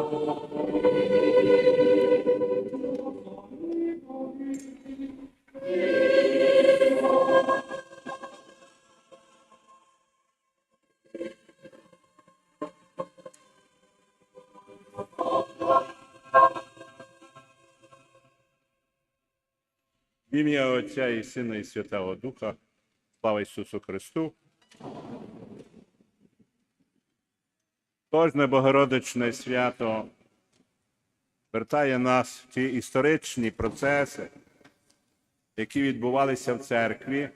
В ім'я Отця і Сина, і Святого Духа, слава Ісусу Христу. Кожне Богородичне свято вертає нас в ті історичні процеси, які відбувалися в церкві,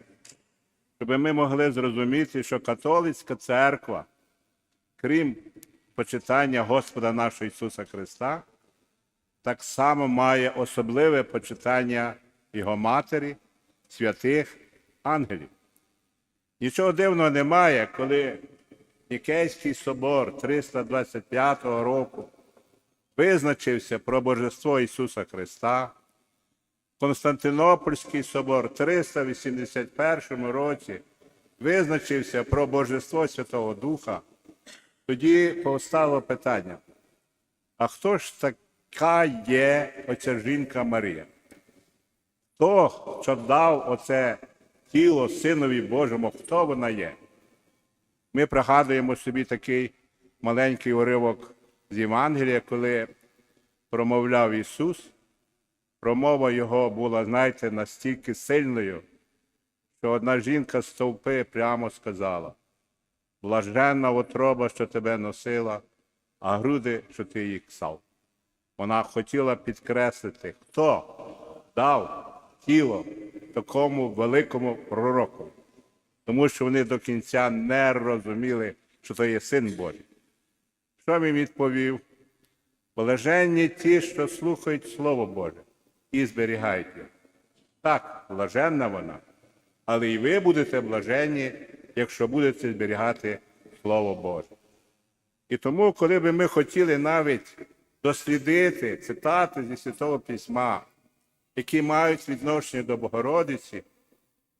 щоб ми могли зрозуміти, що католицька церква, крім почитання Господа нашого Ісуса Христа, так само має особливе почитання Його Матері, святих ангелів. Нічого дивного немає, коли Нікейський собор 325 року визначився про Божество Ісуса Христа. Константинопольський собор 381 році визначився про Божество Святого Духа. Тоді постало питання: а хто ж така є оця жінка Марія? Хто, що дав оце тіло Синові Божому, хто вона є? Ми пригадуємо собі такий маленький уривок з Євангелія, коли промовляв Ісус. Промова його була, знаєте, настільки сильною, що одна жінка з стовпи прямо сказала: блаженна отроба, що тебе носила, а груди, що ти їх ксав. Вона хотіла підкреслити, хто дав тіло такому великому пророку, тому що вони до кінця не розуміли, що це є син Божий. Що він відповів? Блаженні ті, що слухають Слово Боже і зберігають його. Так, блаженна вона, але і ви будете блаженні, якщо будете зберігати Слово Боже. І тому, коли би ми хотіли навіть дослідити цитати зі Святого Письма, які мають відношення до Богородиці,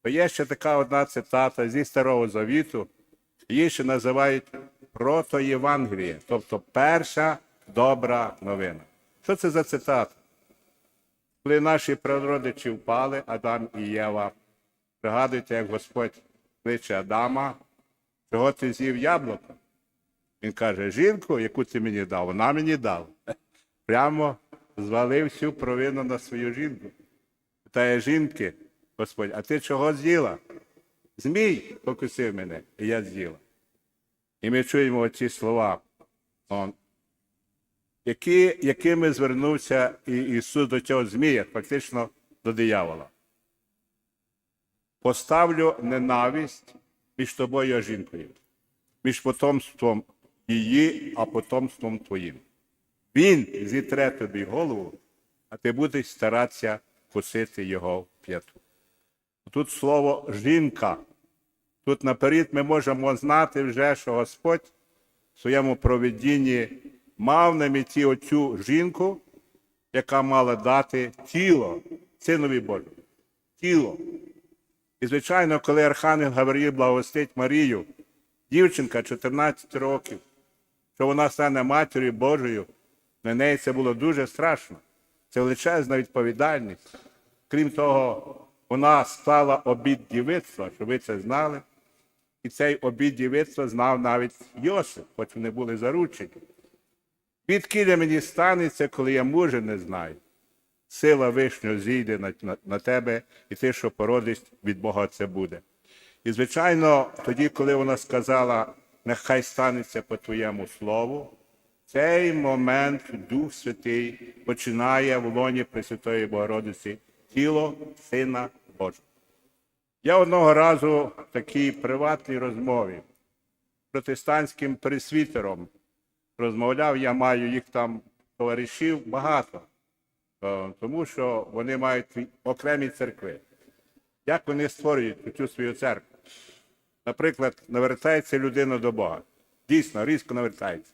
то є ще така одна цитата зі Старого Завіту, її ще називають протоєвангеліє, тобто перша добра новина. Що це за цитата? Коли наші прародичі впали, Адам і Єва, пригадуйте, як Господь кличе Адама, чого ти з'їв яблуко? Він каже, жінку, яку ти мені дав, вона мені дала. Прямо звалив всю провину на свою жінку. Питає жінки, Господь, а ти чого з'їла? Змій покусив мене, і я з'їла. І ми чуємо оці слова, які, якими звернувся Ісус до цього Змія, фактично до диявола. Поставлю ненависть між тобою і жінкою, між потомством її, а потомством твоїм. Він зітре тобі голову, а ти будеш старатися кусити його п'яту. Тут слово жінка. Тут наперед ми можемо знати вже, що Господь в своєму проведінні мав на меті оцю жінку, яка мала дати тіло Синові Божому. Тіло. І, звичайно, коли Архангел Гавриїл благостить Марію, дівчинка 14 років, що вона стане матір'ю Божою, на неї це було дуже страшно. Це величезна відповідальність. Крім того, вона стала обід дівицтва, щоб ви це знали. І цей обід дівицтва знав навіть Йосип, хоч вони були заручені. Відкиде мені станеться, коли я мужа не знаю. Сила вишнього зійде на, на, на тебе, і ти, що породиш, від Бога це буде. І, звичайно, тоді, коли вона сказала, нехай станеться по твоєму слову, цей момент Дух Святий починає в лоні Пресвятої Богородиці тіло Сина Божого. Я одного разу в такій приватній розмові з протестантським пресвітером розмовляв, я маю їх там товаришів багато, е, тому що вони мають окремі церкви. Як вони створюють цю свою церкву? Наприклад, навертається людина до Бога. Дійсно, різко навертається.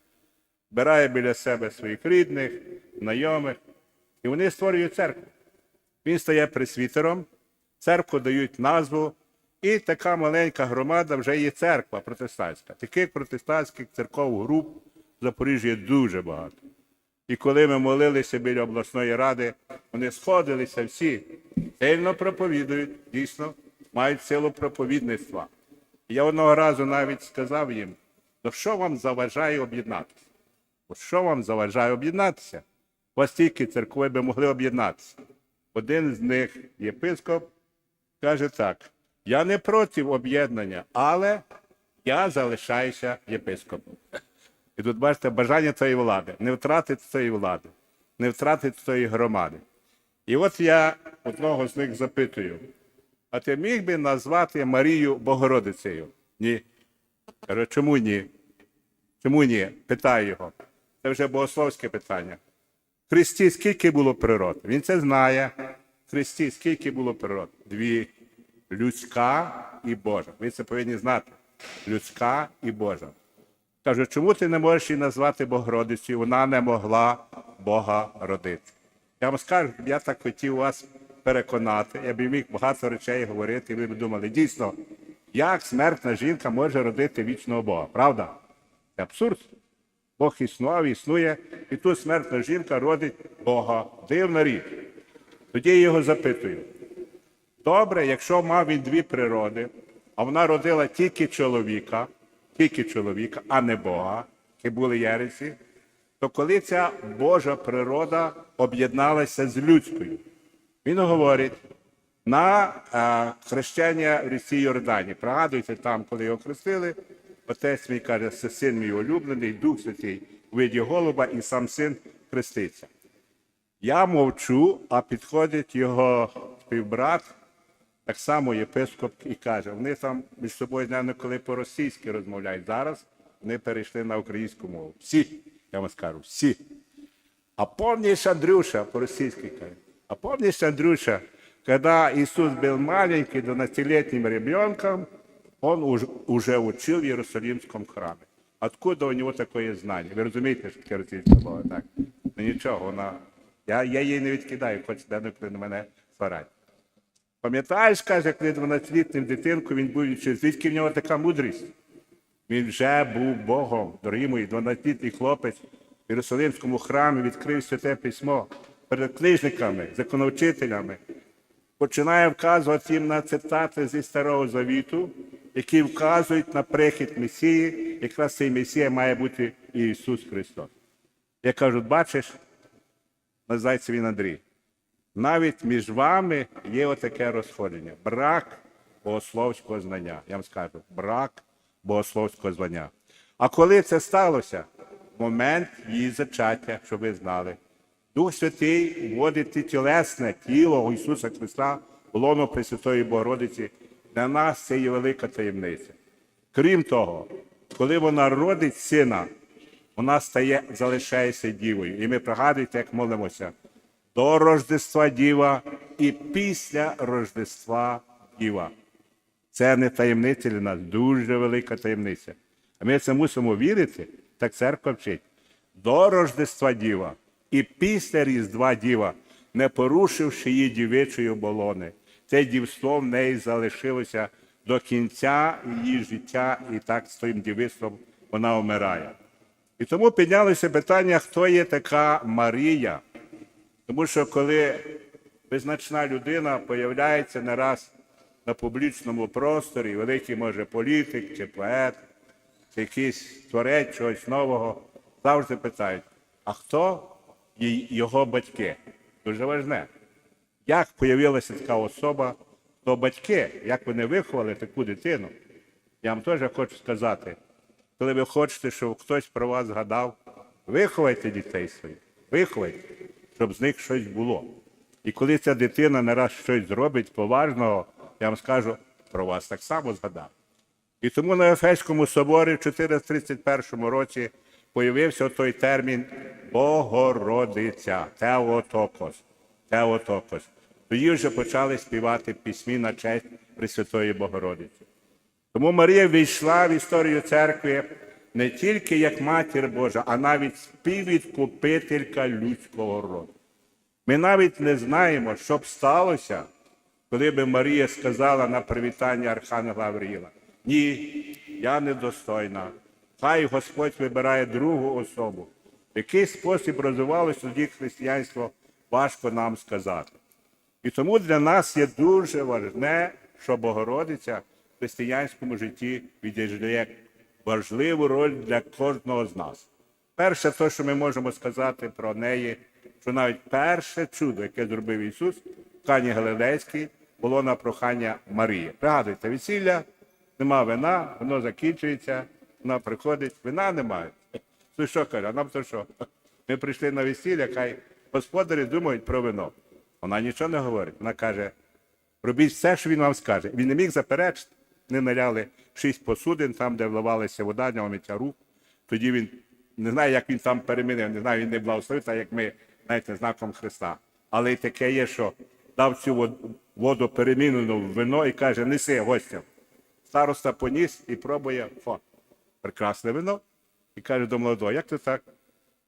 Збирає біля себе своїх рідних, знайомих, і вони створюють церкву. Він стає пресвітером, церкву дають назву, і така маленька громада вже є церква протестантська. Таких протестантських церков груп в Запоріжжі є дуже багато. І коли ми молилися біля обласної ради, вони сходилися всі, сильно проповідують, дійсно, мають силу проповідництва. Я одного разу навіть сказав їм, ну що вам заважає об'єднатися? Що вам заважає об'єднатися? У вас тільки церкви би могли об'єднатися. Один з них, єпископ, каже так: я не проти об'єднання, але я залишаюся єпископом. І тут бачите бажання цієї влади, не втратити цієї влади, не втратити цієї громади. І от я одного з них запитую: а ти міг би назвати Марію Богородицею? Ні. Чому ні? Чому ні? Питаю його. Це вже богословське питання. Христі скільки було природ? Він це знає. Христі скільки було природ? Дві. Людська і Божа. Ви це повинні знати. Людська і Божа. Кажу, чому ти не можеш її назвати Богородицею? Вона не могла Бога родити. Я вам скажу, я так хотів вас переконати, я б міг багато речей говорити, і ви б думали, дійсно, як смертна жінка може родити вічного Бога, правда? Це абсурд. Бог існував, існує, і тут смертна жінка родить Бога. Дивна річ. Тоді я його запитую. Добре, якщо мав він дві природи, а вона родила тільки чоловіка, тільки чоловіка, а не Бога, які були єресі, то коли ця Божа природа об'єдналася з людською, він говорить на е, хрещення в ріці Йордані. Пригадуйте там, коли його хрестили, отець мій каже, син мій улюблений, Дух Святий виді голуба, і сам син хреститься. Я мовчу, а підходить його співбрат, так само єпископ, і каже: вони там між собою не коли по-російськи розмовляють. Зараз вони перейшли на українську мову. Всі, я вам скажу, всі. А помнишь, Андрюша, по-російськи каже, а помнишь, Андрюша, когда Иисус был маленький, 12-летним ребенком, уж, уже учил в Иерусалимском храме. Откуда у него такое знание? Ви розумієте, що таке російська мова? Так. Ну нічого, вона. Я, я її не відкидаю, хоч денеколи на мене сварать. Пам'ятаєш, каже, коли 12-літнім дитинку він був звідки в нього така мудрість? Він вже був Богом, дорогі мої, 12-літній хлопець в Єрусалимському храмі відкрив святе письмо перед книжниками, законовчителями, починає вказувати їм на цитати зі Старого Завіту, які вказують на прихід Месії, якраз цей Месія має бути Ісус Христос. Я кажу, бачиш, називається він Андрій. Навіть між вами є отаке розходження. Брак богословського знання. Я вам скажу, брак богословського знання. А коли це сталося? Момент її зачаття, щоб ви знали. Дух Святий вводить тілесне тіло Ісуса Христа в лоно Пресвятої Богородиці. Для нас це є велика таємниця. Крім того, коли вона родить сина, вона стає, залишається дівою. І ми пригадуєте, як молимося до Рождества Діва і після Рождества Діва. Це не таємниця для нас, дуже велика таємниця. А ми це мусимо вірити, так церква вчить. До Рождества Діва і після Різдва Діва, не порушивши її дівичої оболони. Це дівство в неї залишилося до кінця її життя, і так тим дівицтвом вона вмирає. І тому піднялося питання, хто є така Марія. Тому що коли визначна людина появляється не раз на публічному просторі, великий може політик чи поет, чи якийсь творець чогось нового, завжди питають, а хто його батьки? Дуже важне. Як появилася така особа, то батьки, як вони виховали таку дитину, я вам теж хочу сказати, коли ви хочете, щоб хтось про вас згадав, виховайте дітей своїх, виховайте, щоб з них щось було. І коли ця дитина не раз щось зробить поважного, я вам скажу, про вас так само згадав. І тому на Ефеському соборі в 431 році появився той термін Богородиця, Теотокос. Теотокос. Тоді вже почали співати пісні на честь Пресвятої Богородиці. Тому Марія війшла в історію церкви не тільки як матір Божа, а навіть співвідкупителька людського роду. Ми навіть не знаємо, що б сталося, коли б Марія сказала на привітання Архангела Гавріла, ні, я недостойна. Хай Господь вибирає другу особу. В який спосіб розвивалося тоді християнство, важко нам сказати. І тому для нас є дуже важне, що Богородиця християнському житті відіграє важливу роль для кожного з нас. Перше, те, що ми можемо сказати про неї, що навіть перше чудо, яке зробив Ісус в Кані Галилейській, було на прохання Марії. Пригадуйте, весілля, нема вина, воно закінчується, вона приходить, вина немає. Ну що каже, а нам то що? Ми прийшли на весілля, хай господарі думають про вино. Вона нічого не говорить. Вона каже: робіть все, що він вам скаже. Він не міг заперечити. Вони наляли шість посудин, там, де вливалася вода, нього миття рук. Тоді він не знаю, як він там перемінив, не знаю, він не благословив, так як ми, знаєте, знаком Христа. Але й таке є, що дав цю воду перемінену в вино і каже, неси гостям. Староста поніс і пробує фо, прекрасне вино. І каже до молодого, як це так?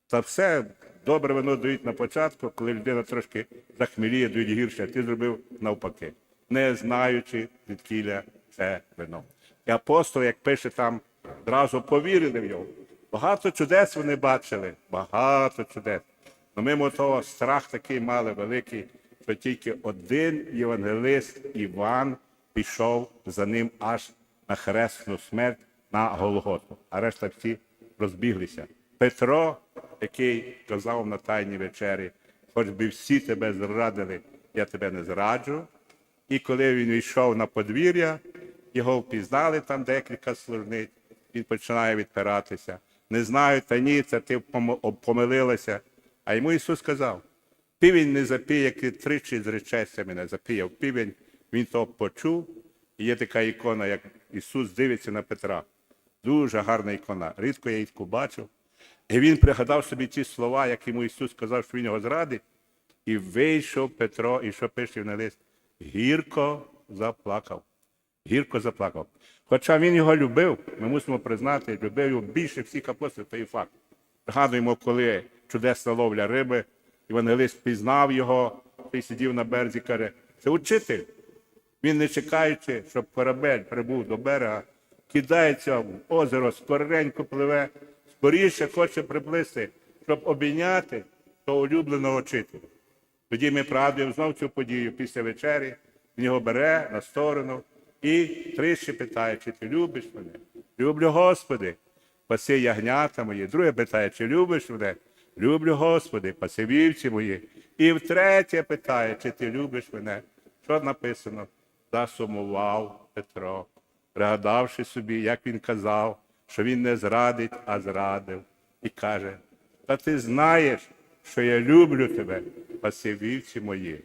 Та все добре вино дають на початку, коли людина трошки захміліє, дають гірше, ти зробив навпаки, не знаючи звідкіля це вино. І апостол, як пише там, одразу повірили в нього. Багато чудес вони бачили, багато чудес. Но мимо того страх такий мали великий, що тільки один євангелист Іван пішов за ним аж на хресну смерть на Голготу, а решта всі розбіглися. Петро, який казав на тайній вечері, хоч би всі тебе зрадили, я тебе не зраджу. І коли він йшов на подвір'я, його впізнали там декілька служниць, він починає відпиратися. Не знаю, та ні, це ти помилилася. А йому Ісус сказав: півень не запіє, як тричі зречешся мене, запіяв півень, він то почув. І є така ікона, як Ісус дивиться на Петра. Дуже гарна ікона. Рідко я її таку бачив. І він пригадав собі ті слова, як йому Ісус сказав, що він його зрадить. І вийшов Петро, і що пише на лист? Гірко заплакав. Гірко заплакав. Хоча він його любив, ми мусимо признати, любив його більше всіх апостолів, то і факт. Пригадуємо, коли чудесна ловля риби, Євангелист пізнав його, і сидів на березі, каже, це учитель. Він, не чекаючи, щоб корабель прибув до берега, кидається в озеро, скоренько пливе, скоріше хоче приплисти, щоб обійняти того улюбленого вчителя. Тоді ми пригадуємо знов цю подію після вечері, він його бере на сторону і тричі питає, чи ти любиш мене? Люблю, Господи, паси ягнята мої. Друге питає, чи любиш мене? Люблю, Господи, паси вівці мої. І втретє питає, чи ти любиш мене? Що написано? Засумував Петро, пригадавши собі, як він казав, що він не зрадить, а зрадив. І каже: Та ти знаєш, що я люблю тебе, паси вівці мої,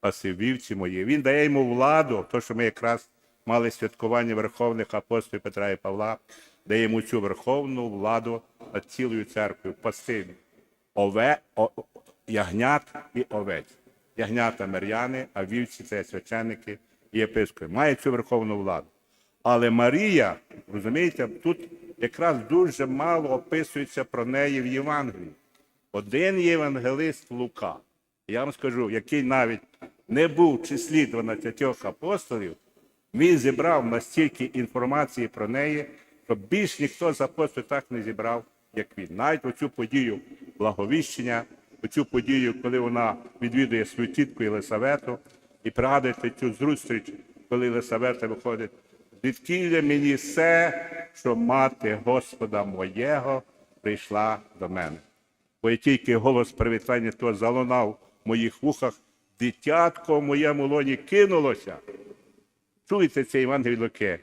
паси вівці мої. Він дає йому владу, то, що ми якраз мали святкування верховних апостолів Петра і Павла, дає йому цю верховну владу над цілою церквою, пасти ове, о, ягнят і овець. Ягнята миряни, а вівці це священники і єпископи. Має цю верховну владу. Але Марія, розумієте, тут якраз дуже мало описується про неї в Євангелії. Один євангелист Лука, я вам скажу, який навіть не був в числі 12 апостолів, він зібрав настільки інформації про неї, що більш ніхто з апостолів так не зібрав, як він. Навіть оцю подію благовіщення, оцю подію, коли вона відвідує свою тітку Єлисавету, і пригадуєте цю зустріч, коли Єлисавета виходить, звідкілля мені все, що мати Господа моєго прийшла до мене. Бо як тільки голос привітання то залунав в моїх вухах, дитятко в моєму лоні кинулося. Чуєте це Іван Луки?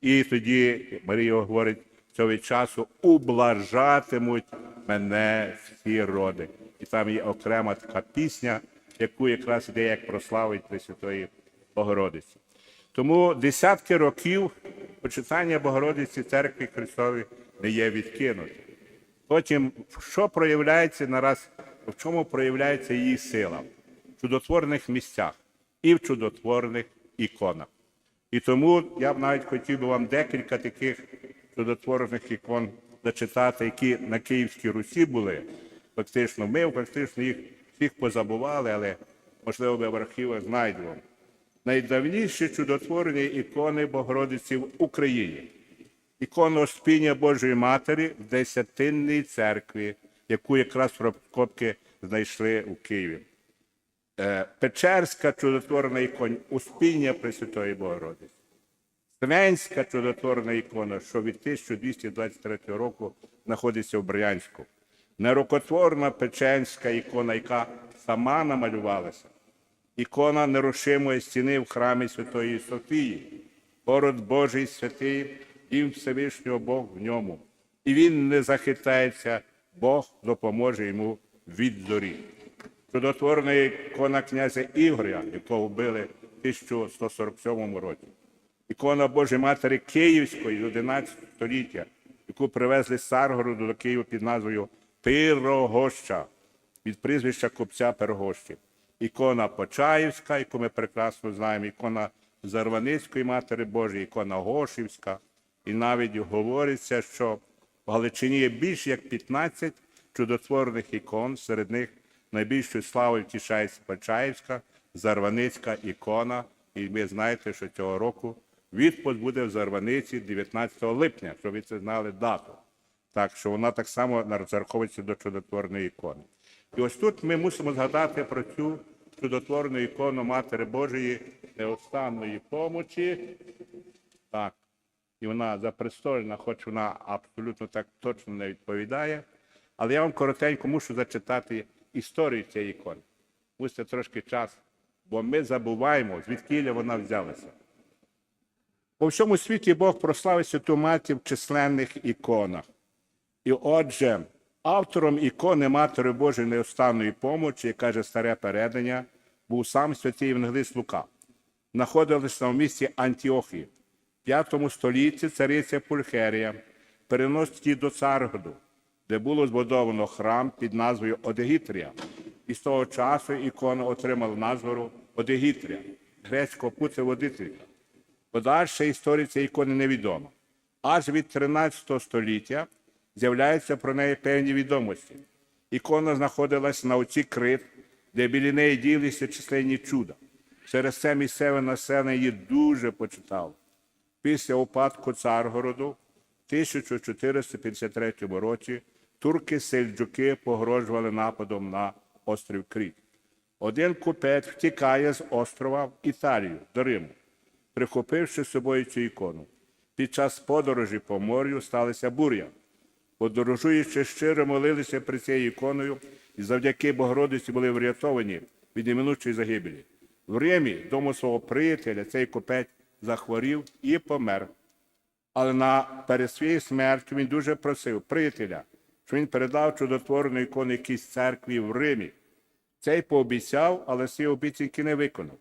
І тоді Марія говорить цього часу ублажатимуть мене всі роди. І там є окрема така пісня, яку якраз іде як прославить Пресвятої Богородиці. Тому десятки років почитання Богородиці Церкви Христової не є відкинуті. Потім, що проявляється нараз, в чому проявляється її сила? В чудотворних місцях і в чудотворних іконах. І тому я б навіть хотів би вам декілька таких чудотворних ікон зачитати, які на Київській Русі були. Фактично, ми фактично їх всіх позабували, але можливо ми в архівах знайдемо. Найдавніші чудотворні ікони Богородиці в Україні ікону Спіння Божої Матері в Десятинній церкві яку якраз розкопки знайшли у Києві. Е, Печерська чудотворна ікона Успіння Пресвятої Богородиці. Свенська чудотворна ікона, що від 1223 року знаходиться в Брянську. Нерукотворна печенська ікона, яка сама намалювалася. Ікона нерушимої стіни в храмі Святої Софії. Город Божий святий, дім Всевишнього Бог в ньому. І він не захитається, Бог допоможе йому від зорі. Чудотворна ікона князя Ігоря, якого вбили в 1147 році. Ікона Божої Матері Київської 11 століття, яку привезли з Саргороду до Києва під назвою Пирогоща від прізвища купця Пирогощі. Ікона Почаївська, яку ми прекрасно знаємо, ікона Зарваницької Матері Божої, ікона Гошівська. І навіть говориться, що в Галичині є більше як 15 чудотворних ікон, серед них найбільшою славою втішається Почаївська, Зарваницька ікона. І ви знаєте, що цього року відпуск буде в Зарваниці 19 липня, щоб ви це знали дату. Так що вона так само зараховується до чудотворної ікони. І ось тут ми мусимо згадати про цю чудотворну ікону Матері Божої неостанної помочі. Так. І вона запрестольна, хоч вона абсолютно так точно не відповідає. Але я вам коротенько мушу зачитати історію цієї ікони. Мусите трошки час, бо ми забуваємо, звідки вона взялася. По всьому світі Бог прославив святу матір в численних іконах. І отже, автором ікони Матері Божої неостанної помочі, як каже старе передання, був сам святий Євангелист Лука. Знаходилися в місті Антіохії. В 5 столітті цариця Пульхерія переносить її до Царгоду, де було збудовано храм під назвою Одегітрія. І з того часу ікона отримала назву Одегітрія, грецького путеводителька. Подальша історія цієї ікони невідома. Аж від 13 століття з'являються про неї певні відомості. Ікона знаходилась на оці Крит, де біля неї ділися численні чуда. Через це місцеве населення її дуже почитало. Після упадку Царгороду в 1453 році турки-сельджуки погрожували нападом на острів Кріт. Один купець втікає з острова в Італію до Риму, прихопивши з собою цю ікону. Під час подорожі по морю сталася буря. Подорожуючи щиро молилися при цією іконою і завдяки Богородиці були врятовані від неминучої загибелі. В Римі, дому свого приятеля, цей купець захворів і помер. Але на перед своєю смертю він дуже просив приятеля, що він передав чудотворну ікону якійсь церкві в Римі. Цей пообіцяв, але свої обіцянки не виконав.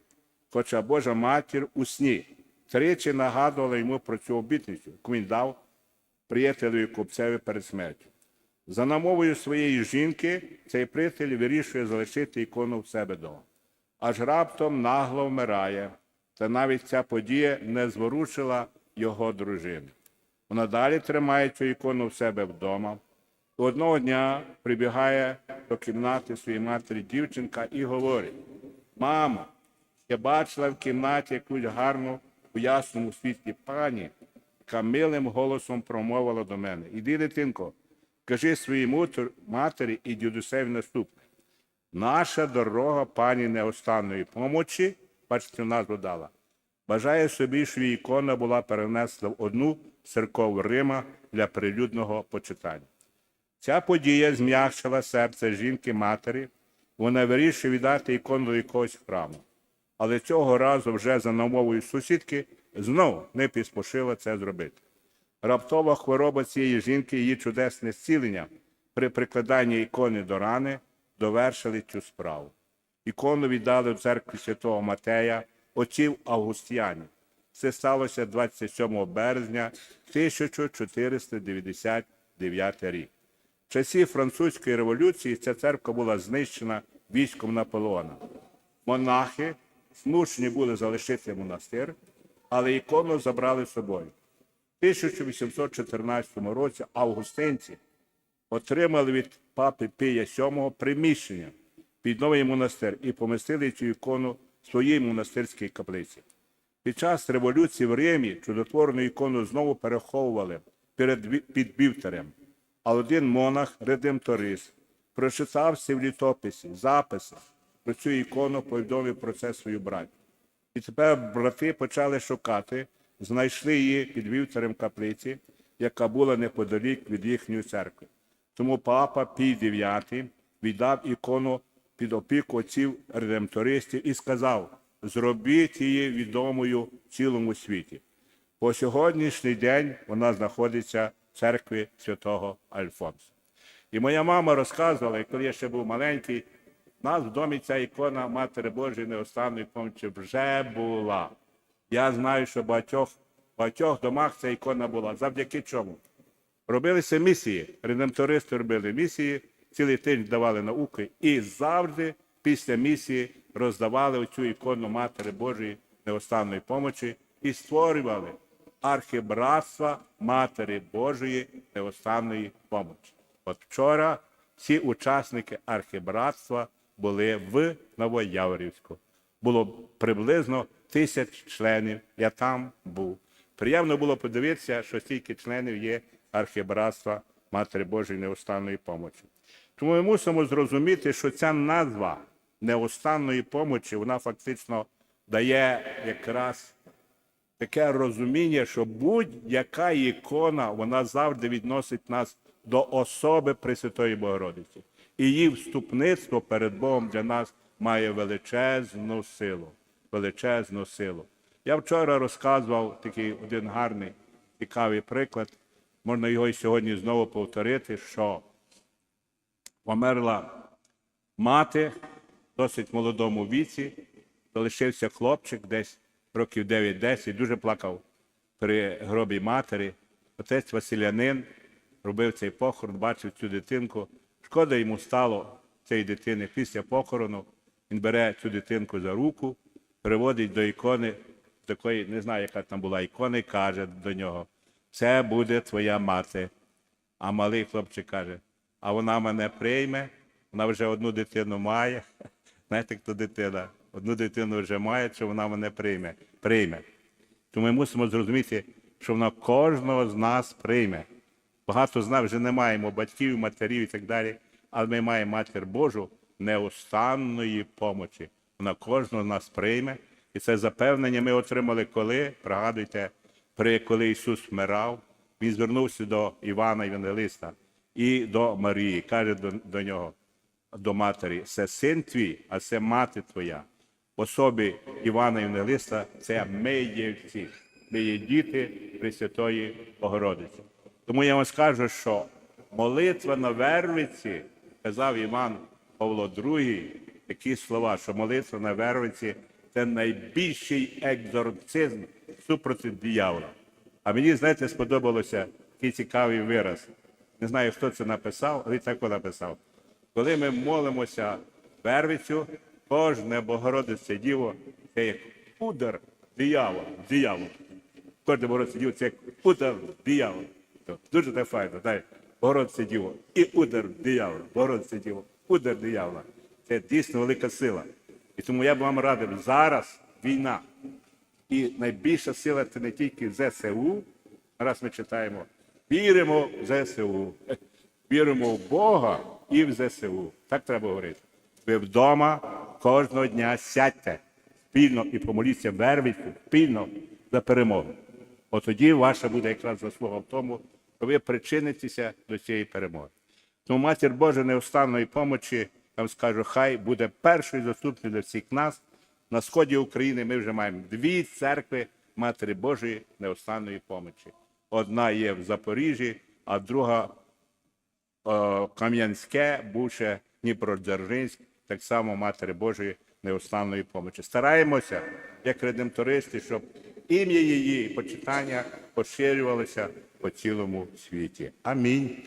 Хоча Божа матір у сні тричі нагадувала йому про цю обітницю, яку він дав приятелю купцеві перед смертю. За намовою своєї жінки цей приятель вирішує залишити ікону в себе вдома. Аж раптом нагло вмирає, та навіть ця подія не зворушила його дружини. Вона далі тримає цю ікону в себе вдома. Одного дня прибігає до кімнати своєї матері дівчинка і говорить: Мамо, я бачила в кімнаті якусь гарну у ясному світлі пані, яка милим голосом промовила до мене. Іди, дитинко, кажи своїй матері і дідусеві наступне. Наша дорога пані неостанної помочі, бачите, назву дала, бажає собі, щоб її ікона була перенесена в одну з церков Рима для прилюдного почитання. Ця подія зм'якшила серце жінки-матері, вона вирішує віддати ікону якогось храму. Але цього разу вже за намовою сусідки знову не піспошила це зробити. Раптова хвороба цієї жінки, її чудесне зцілення при прикладанні ікони до рани довершили цю справу. Ікону віддали в церкві святого Матея, отців Августіанів. Це сталося 27 березня 1499 рік. В часі французької революції ця церква була знищена військом Наполеона. Монахи змушені були залишити монастир, але ікону забрали з собою. В 1814 році августинці отримали від папи Пія VII приміщення під новий монастир і помістили цю ікону в своїй монастирській каплиці. Під час революції в Римі чудотворну ікону знову переховували перед під вівтарем. А один монах, редемторист, прочитався в літописі, записи про цю ікону, повідомив про це свою братю. І тепер брати почали шукати, знайшли її під вівцарем каплиці, яка була неподалік від їхньої церкви. Тому папа Пій IX віддав ікону під опіку отців редемтористів і сказав: зробіть її відомою в цілому світі. По сьогоднішній день вона знаходиться церкві святого Альфонса. І моя мама розказувала, коли я ще був маленький, у нас в домі ця ікона Матері Божої неостанної помочі вже була. Я знаю, що в багатьох, багатьох домах ця ікона була. Завдяки чому? Робилися місії, редемтористи робили місії, цілий тиждень давали науки і завжди після місії роздавали оцю ікону Матері Божої неостанної помочі і створювали архібратства Матері Божої неостанної помочі. От вчора всі учасники архібратства були в Новояворівську. Було приблизно тисяч членів. Я там був. Приємно було подивитися, що стільки членів є архібратства Матері Божої неостанної помочі. Тому ми мусимо зрозуміти, що ця назва неостанної помочі, вона фактично дає якраз таке розуміння, що будь-яка ікона, вона завжди відносить нас до особи Пресвятої Богородиці. І її вступництво перед Богом для нас має величезну силу. Величезну силу. Я вчора розказував такий один гарний, цікавий приклад. Можна його і сьогодні знову повторити, що померла мати в досить молодому віці, залишився хлопчик десь років 9-10, дуже плакав при гробі матері. Отець Василянин робив цей похорон, бачив цю дитинку. Шкода йому стало цієї дитини після похорону. Він бере цю дитинку за руку, приводить до ікони, такої, не знаю, яка там була ікона, і каже до нього: це буде твоя мати. А малий хлопчик каже: а вона мене прийме, вона вже одну дитину має. Знаєте, хто дитина? Одну дитину вже має, чи вона мене прийме. Прийме. Тому ми мусимо зрозуміти, що вона кожного з нас прийме. Багато з нас вже не маємо батьків, матерів і так далі, але ми маємо матір Божу неостанної помочі. Вона кожного з нас прийме. І це запевнення ми отримали коли, пригадуйте, при коли Ісус вмирав, Він звернувся до Івана Євангелиста і до Марії, каже до, до нього, до матері, це син твій, а це мати твоя. Особі Івана Євангелиста це ми є. Ми є діти Пресвятої Богородиці. Тому я вам скажу, що молитва на Вервиці, казав Іван Павло II, такі слова, що молитва на Вервиці це найбільший екзорцизм супроти диявола. А мені, знаєте, сподобалося такий цікавий вираз. Не знаю, хто це написав, але так написав. Коли ми молимося Вервицю, кожне Богородице Діво це як удар диявола, диявола. Кожне Богородице Діво це як удар диявола. Дуже так файно. Дай Богородице Діво і удар диявола. Богородице Діво, удар диявола. Це дійсно велика сила. І тому я б вам радив, зараз війна. І найбільша сила це не тільки ЗСУ. Раз ми читаємо, віримо в ЗСУ, віримо в Бога і в ЗСУ. Так треба говорити. Ви вдома кожного дня сядьте спільно і помоліться вервіку, спільно за перемогу. От тоді ваша буде якраз заслуга в тому, що ви причинитеся до цієї перемоги. Тому матір Божа неустанної помочі, вам скажу, хай буде першою заступною для всіх нас. На сході України ми вже маємо дві церкви Матері Божої неустанної помочі. Одна є в Запоріжжі, а друга е, Кам'янське, бувше Дніпродзержинськ, так само Матері Божої неустанної помочі. Стараємося, як редемтористи, щоб ім'я її почитання поширювалося по цілому світі. Амінь.